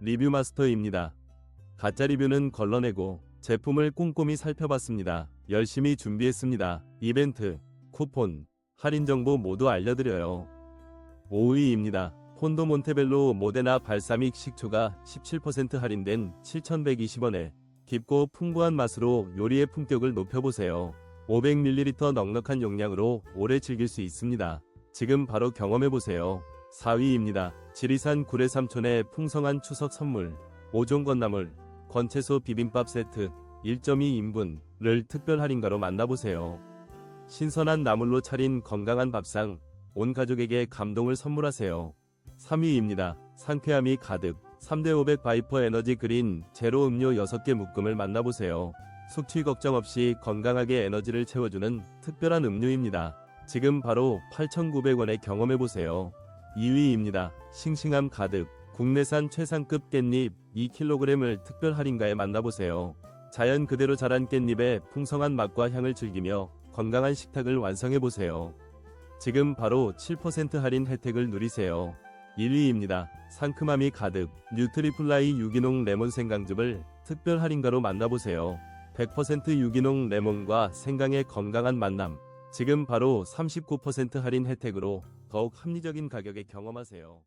리뷰 마스터입니다. 가짜 리뷰는 걸러내고 제품을 꼼꼼히 살펴봤습니다. 열심히 준비했습니다. 이벤트, 쿠폰, 할인 정보 모두 알려드려요. 5위입니다. 폰도 몬테벨로 모데나 발사믹 식초가 17% 할인된 7,120원에 깊고 풍부한 맛으로 요리의 품격을 높여보세요. 500ml 넉넉한 용량으로 오래 즐길 수 있습니다. 지금 바로 경험해보세요. 4위입니다. 지리산 구례 삼촌의 풍성한 추석 선물 5종 건나물 건채소 비빔밥 세트 1.2인분을 특별 할인가로 만나보세요. 신선한 나물로 차린 건강한 밥상 온 가족에게 감동을 선물하세요. 3위입니다. 상쾌함이 가득 3대500 바이퍼 에너지 그린 제로 음료 6개 묶음을 만나보세요. 숙취 걱정 없이 건강하게 에너지를 채워주는 특별한 음료입니다. 지금 바로 8,900원에 경험해보세요. 2위입니다. 싱싱함 가득 국내산 최상급 깻잎 2kg을 특별 할인가에 만나보세요. 자연 그대로 자란 깻잎의 풍성한 맛과 향을 즐기며 건강한 식탁을 완성해보세요. 지금 바로 7% 할인 혜택을 누리세요. 1위입니다. 상큼함이 가득 뉴트리플라이 유기농 레몬 생강즙을 특별 할인가로 만나보세요. 100% 유기농 레몬과 생강의 건강한 만남. 지금 바로 39% 할인 혜택으로 더욱 합리적인 가격에 경험하세요.